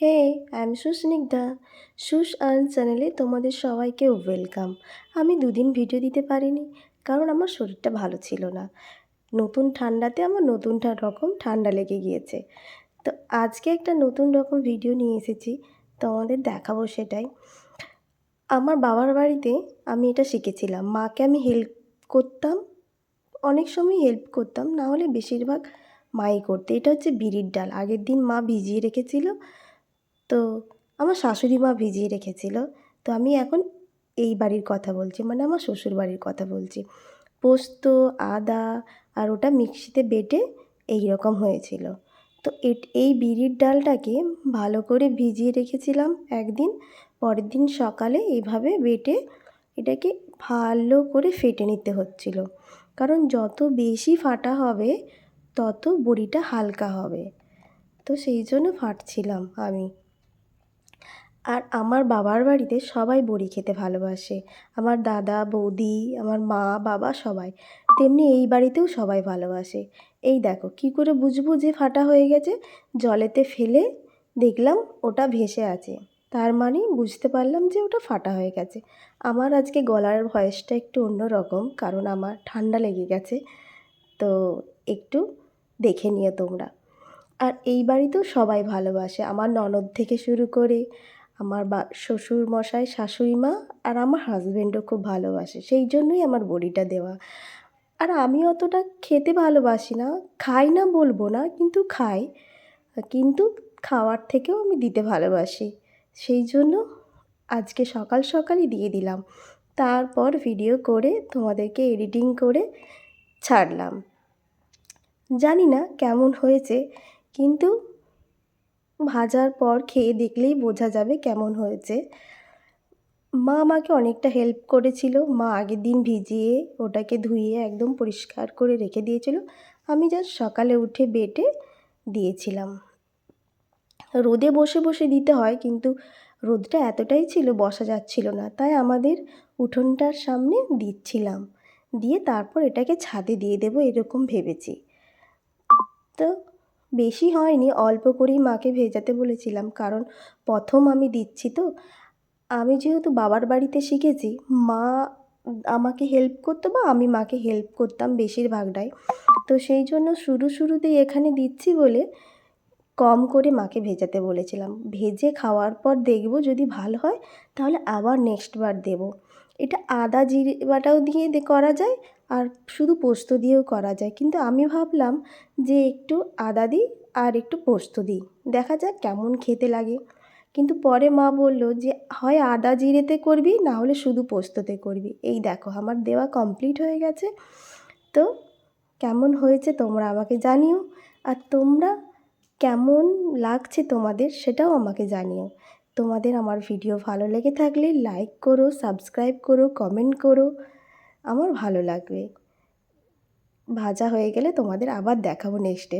Hey I am Susnigdha সুস আর্ন চ্যানেলে তোমাদের সবাইকে ওয়েলকাম আমি দুদিন ভিডিও দিতে পারিনি, কারণ আমার শরীরটা ভালো ছিল না। নতুন ঠান্ডাতে আমার নতুন রকম ঠান্ডা লেগে গিয়েছে। তো আজকে একটা নতুন রকম ভিডিও নিয়ে এসেছি, তোমাদের দেখাবো সেটাই। আমার বাবার বাড়িতে আমি এটা শিখেছিলাম, মাকে আমি হেল্প করতাম, অনেক সময় হেল্প করতাম, না হলে বেশিরভাগ মাই করতে। এটা হচ্ছে বিড়ির ডাল, আগের দিন মা ভিজিয়ে রেখেছিল তো আমার শাশুড়ি মা ভিজিয়ে রেখেছিল। তো আমি এখন এই বাড়ির কথা বলছি মানে আমার শ্বশুর বাড়ির কথা বলছি। পোস্ত, আদা আর ওটা মিক্সিতে বেটে এই রকম হয়েছিল। তো এই বিড়ির ডালটাকে ভালো করে ভিজিয়ে রেখেছিলাম একদিন। পরের দিন সকালে এইভাবে বেটে এটাকে ভালো করে ফেটে নিতে হচ্ছিল। কারণ যত বেশি ফাটা হবে, তত বড়িটা হালকা হবে। তো সেই জন্য ফাটছিলাম আমি। আর আমার বাবার বাড়িতে সবাই বড়ি খেতে ভালোবাসে। আমার দাদা, বৌদি, আমার মা, বাবা সবাই। তেমনি এই বাড়িতেও সবাই ভালোবাসে। এই দেখো, কি করে বুঝব যে ফাটা হয়ে গেছে? জলেতে ফেলে দেখলাম ওটা ভেসে আছে। তার মানে বুঝতে পারলাম যে ওটা ফাটা হয়ে গেছে। আমার আজকে গলার ভয়েসটা একটু অন্য রকম, কারণ আমার ঠান্ডা লেগে গেছে। তো একটু দেখে নিও তোমরা। আর এই বাড়িতেও সবাই ভালোবাসে। আমার ননদ থেকে শুরু করে আমার বা শ্বশুর মশাই শাশুড়ি মা আর আমার হাজব্যান্ডও খুব ভালোবাসে। সেই জন্যই আমার বড়িটা দেওয়া। আর আমি অতটা খেতে ভালোবাসি না। খাই না বলব না, কিন্তু খাই। কিন্তু খাওয়ার থেকেও আমি দিতে ভালোবাসি। সেই জন্য আজকে সকাল সকালই দিয়ে দিলাম। তারপর ভিডিও করে তোমাদেরকে এডিটিং করে ছাড়লাম। জানি না কেমন হয়েছে, কিন্তু ভাজার পর খেয়ে দেখলেই বোঝা যাবে কেমন হয়েছে। মা আমাকে অনেকটা হেল্প করেছিল। মা আগের দিন ভিজিয়ে ওটাকে ধুয়ে একদম পরিষ্কার করে রেখে দিয়েছিল। আমি জাস্ট সকালে উঠে বেটে দিয়েছিলাম। রোদে বসে বসে দিতে হয় কিন্তু রোদটা এতটাই ছিল বসা যাচ্ছিল না। তাই আমাদের উঠোনটার সামনে দিচ্ছিলাম। দিয়ে তারপর এটাকে ছাদে দিয়ে দেবো এরকম ভেবেছি। তো বেশি হয়নি, অল্প করেই মাকে ভেজাতে বলেছিলাম, কারণ প্রথম আমি দিচ্ছি তো। আমি যেহেতু বাবার বাড়িতে শিখেছি, মা আমাকে হেল্প করতো বা আমি মাকে হেল্প করতাম বেশিরভাগটাই। তো সেই জন্য শুরু শুরুতেই এখানে দিচ্ছি বলে কম করে মাকে ভেজাতে বলেছিলাম। ভেজে খাওয়ার পর দেখব যদি ভালো হয়, তাহলে আবার নেক্সট বার দেবো। এটা আদা জিরে বাটাও দিয়ে করা যায় আর শুধু পোস্ত দিয়েও করা যায়। কিন্তু আমি ভাবলাম যে একটু আদা দিই আর একটু পোস্ত দিই। দেখা যাক কেমন খেতে লাগে। কিন্তু পরে মা বলল যে, হয় আদা জিরেতে করবি, না হলে শুধু পোস্ততে করবি। এই দেখো, আমার দেওয়া কমপ্লিট হয়ে গেছে। তো কেমন হয়েছে তোমরা আমাকে জানিও। আর তোমরা কেমন লাগছে তোমাদের সেটাও আমাকে জানিও। তোমাদের আমার ভিডিও ভালো লেগে থাকলে লাইক করো সাবস্ক্রাইব করো কমেন্ট করো। আমার ভালো লাগবে। ভাজা হয়ে গেলে তোমাদের আবার দেখাবো নেক্সট ডে